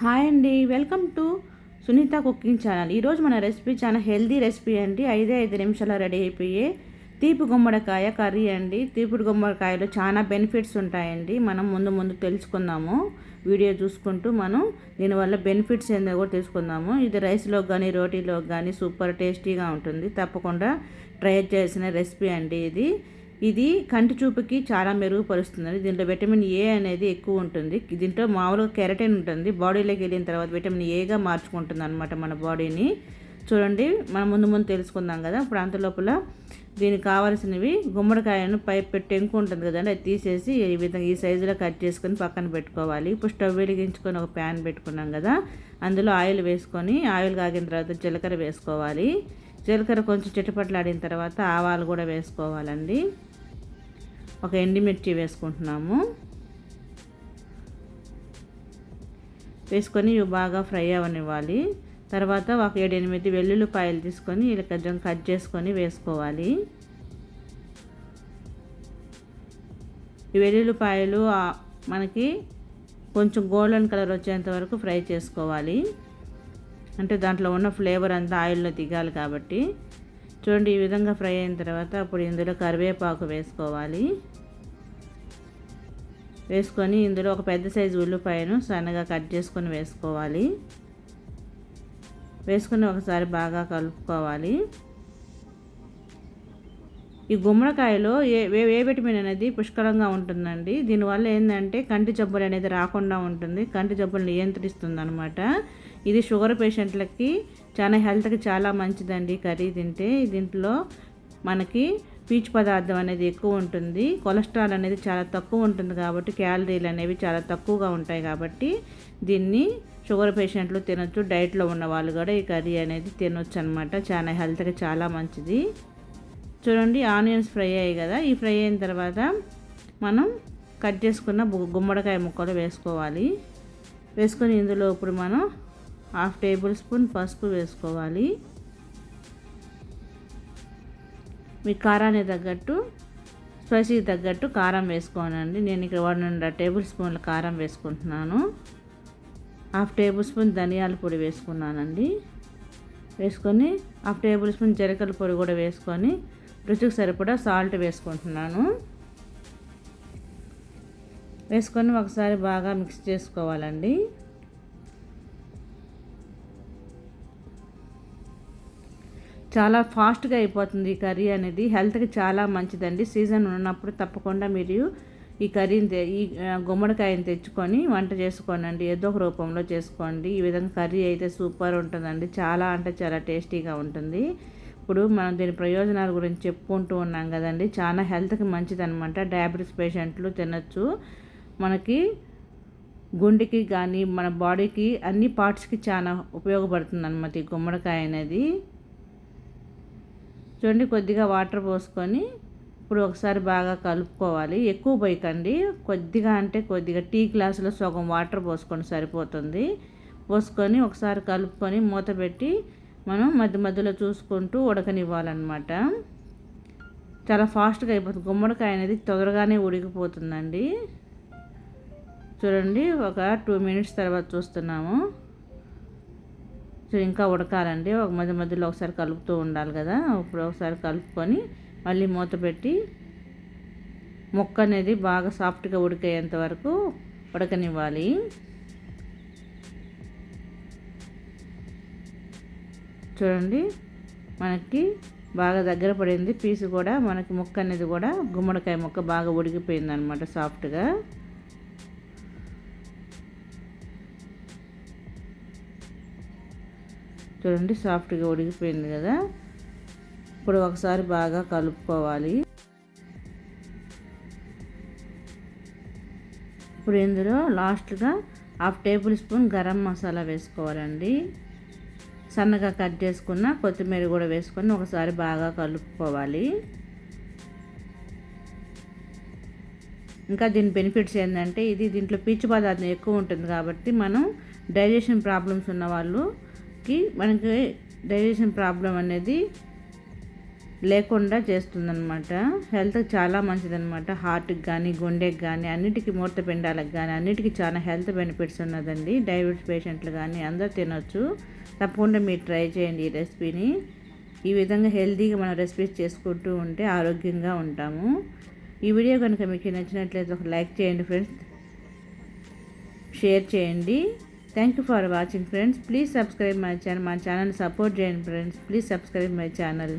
Hi అండి welcome to Sunitha cooking channel. ఈరోజు మన రెసిపీ చాలా హెల్దీ రెసిపీ అండి. ఐదే ఐదు నిమిషాలు రెడీ అయిపోయే తీపి గుమ్మడికాయ కర్రీ అండి. తీపి గుమ్మడికాయలో చాలా బెనిఫిట్స్ ఉంటాయండి. మనం ముందు ముందు తెలుసుకుందాము. వీడియో చూసుకుంటూ మనం దీనివల్ల బెనిఫిట్స్ ఏందో కూడా తెలుసుకుందాము. ఇది రైస్లో కానీ రోటీలో కానీ సూపర్ టేస్టీగా ఉంటుంది. తప్పకుండా ట్రై చేసిన రెసిపీ అండి ఇది. ఇది కంటి చూపుకి చాలా మెరుగుపరుస్తుంది దీంట్లో విటమిన్ ఏ అనేది ఎక్కువ ఉంటుంది. దీంట్లో మామూలుగా కెరటిన్ ఉంటుంది. బాడీలోకి వెళ్ళిన తర్వాత విటమిన్ ఏగా మార్చుకుంటుంది అనమాట మన బాడీని. చూడండి మనం ముందు ముందు తెలుసుకుందాం కదా. ఇప్పుడు అంత లోపల దీనికి కావాల్సినవి గుమ్మడికాయను పై పెట్టి టెంకు ఉంటుంది కదండి. అది తీసేసి ఈ విధంగా ఈ సైజులో కట్ చేసుకొని పక్కన పెట్టుకోవాలి. ఇప్పుడు స్టవ్ వెలిగించుకొని ఒక ప్యాన్ పెట్టుకున్నాం కదా. అందులో ఆయిల్ వేసుకొని ఆయిల్ కాగిన తర్వాత జీలకర్ర వేసుకోవాలి. జీలకర్ర కొంచెం చిటపట్లాడిన తర్వాత ఆవాలు కూడా వేసుకోవాలండి. ఒక ఎండిమిర్చి వేసుకుంటున్నాము. వేసుకొని ఇవి బాగా ఫ్రై అవనివ్వాలి. తర్వాత ఒక ఏడెనిమిది వెల్లుల్లిపాయలు తీసుకొని ఇలా కొంచెం కట్ చేసుకొని వేసుకోవాలి. ఈ వెల్లుల్లిపాయలు మనకి కొంచెం గోల్డెన్ కలర్ వచ్చేంత వరకు ఫ్రై చేసుకోవాలి. అంటే దాంట్లో ఉన్న ఫ్లేవర్ అంతా ఆయిల్లో దిగాలి కాబట్టి. చూడండి ఈ విధంగా ఫ్రై అయిన తర్వాత అప్పుడు ఇందులో కరివేపాకు వేసుకోవాలి. వేసుకొని ఇందులో ఒక పెద్ద సైజు ఉల్లిపాయను సన్నగా కట్ చేసుకొని వేసుకోవాలి. వేసుకొని ఒకసారి బాగా కలుపుకోవాలి. ఈ గుమ్మడికాయలో ఏ ఏ విటమిన్ అనేది పుష్కలంగా ఉంటుందండి. దీనివల్ల ఏంటంటే కంటి జబ్బులు అనేది రాకుండా ఉంటుంది. కంటి జబ్బులు నియంత్రిస్తుంది అనమాట ఇది షుగర్ పేషెంట్లకి చాలా హెల్త్కి చాలా మంచిదండి కర్రీ తింటే. దీంట్లో మనకి పీచు పదార్థం అనేది ఎక్కువ ఉంటుంది. కొలెస్ట్రాల్ అనేది చాలా తక్కువ ఉంటుంది కాబట్టి క్యాలరీలు అనేవి చాలా తక్కువగా ఉంటాయి కాబట్టి దీన్ని షుగర్ పేషెంట్లు తినొచ్చు. డైట్లో ఉన్న వాళ్ళు కూడా ఈ కర్రీ అనేది తినొచ్చు అనమాట చాలా హెల్త్కి చాలా మంచిది. చూడండి ఆనియన్స్ ఫ్రై అయ్యాయి కదా. ఈ ఫ్రై అయిన తర్వాత మనం కట్ చేసుకున్న గుమ్మడికాయ ముక్కలు వేసుకోవాలి. వేసుకొని ఇందులో ఇప్పుడు మనం హాఫ్ టేబుల్ స్పూన్ పసుపు వేసుకోవాలి. మీ కారానికి తగ్గట్టు స్పైసీకి తగ్గట్టు కారం వేసుకోనండి. నేను ఇక్కడ వన్ టేబుల్ స్పూన్ల కారం వేసుకుంటున్నాను. హాఫ్ టేబుల్ స్పూన్ ధనియాల పొడి వేసుకున్నానండి. వేసుకొని హాఫ్ టేబుల్ స్పూన్ జీలకర్ర పొడి కూడా వేసుకొని రుచికి సరిపడా సాల్ట్ వేసుకుంటున్నాను. వేసుకొని ఒకసారి బాగా మిక్స్ చేసుకోవాలండి. చాలా ఫాస్ట్గా అయిపోతుంది ఈ కర్రీ అనేది. హెల్త్కి చాలా మంచిదండి. సీజన్ ఉన్నప్పుడు తప్పకుండా మీరు ఈ కర్రీని ఈ గుమ్మడికాయని తెచ్చుకొని వంట చేసుకోనండి. ఏదో ఒక రూపంలో చేసుకోండి. ఈ విధంగా కర్రీ అయితే సూపర్ ఉంటుందండి. చాలా అంటే చాలా టేస్టీగా ఉంటుంది. ఇప్పుడు మనం దీని ప్రయోజనాల గురించి చెప్పుకుంటూ ఉన్నాం కదండి. చాలా హెల్త్కి మంచిదనమాట. డయాబెటీస్ పేషెంట్లు తినచ్చు. మనకి గుండెకి కానీ మన బాడీకి అన్ని పార్ట్స్కి చాలా ఉపయోగపడుతుంది అనమాట ఈ గుమ్మడికాయ అనేది. చూడండి కొద్దిగా వాటర్ పోసుకొని ఇప్పుడు ఒకసారి బాగా కలుపుకోవాలి. ఎక్కువ పోయకండి. కొద్దిగా అంటే కొద్దిగా టీ గ్లాసులో సగం వాటర్ పోసుకొని సరిపోతుంది. పోసుకొని ఒకసారి కలుపుకొని మూత పెట్టి మనం మధ్య మధ్యలో చూసుకుంటూ ఉడకనివ్వాలన్నమాట. చాలా ఫాస్ట్గా అయిపోతుంది. గుమ్మడికాయ అనేది తొందరగానే ఉడికిపోతుందండి. చూడండి ఒక టూ మినిట్స్ తర్వాత చూస్తున్నాము. సో ఇంకా ఉడకాలండి. ఒక మధ్య మధ్యలో ఒకసారి కలుపుతూ ఉండాలి కదా. ఇప్పుడు ఒకసారి కలుపుకొని మళ్ళీ మూత పెట్టి ముక్క అనేది బాగా సాఫ్ట్గా ఉడికేంత వరకు ఉడకనివ్వాలి. చూడండి మనకి బాగా దగ్గర పడింది. పీసు కూడా మనకి ముక్క అనేది కూడా గుమ్మడికాయ ముక్క బాగా ఉడికిపోయింది అనమాట సాఫ్ట్గా. చూడండి సాఫ్ట్గా ఉడికిపోయింది కదా. ఇప్పుడు ఒకసారి బాగా కలుపుకోవాలి. ఇప్పుడు ఇందులో లాస్ట్గా half tablespoon garam masala వేసుకోవాలండి. సన్నగా కట్ చేసుకున్న కొత్తిమీర కూడా వేసుకొని ఒకసారి బాగా కలుపుకోవాలి. ఇంకా దీని బెనిఫిట్స్ ఏంటంటే ఇది దీంట్లో పీచు పదార్థం ఎక్కువ ఉంటుంది కాబట్టి మనం డైజెషన్ ప్రాబ్లమ్స్ ఉన్న వాళ్ళు మనకి మనకి డైజెషన్ ప్రాబ్లం అనేది లేకుండా చేస్తుందన్నమాట. హెల్త్కి చాలా మంచిదన్నమాట. హార్ట్కి కానీ గుండెకి కానీ అన్నిటికీ మూత్రపిండాలకు కానీ అన్నిటికీ చాలా హెల్త్ బెనిఫిట్స్ ఉన్నదండి. డయాబెటీస్ పేషెంట్లు కానీ అందరూ తినొచ్చు. తప్పకుండా మీరు ట్రై చేయండి ఈ రెసిపీని. ఈ విధంగా హెల్తీగా మనం రెసిపీస్ చేసుకుంటూ ఉంటే ఆరోగ్యంగా ఉంటాము. ఈ వీడియో కనుక మీకు నచ్చినట్లయితే ఒక లైక్ చేయండి ఫ్రెండ్స్. షేర్ చేయండి. Thank you for watching friends please subscribe my channel మా ఛానల్ సపోర్ట్ చేయండి friends please subscribe my channel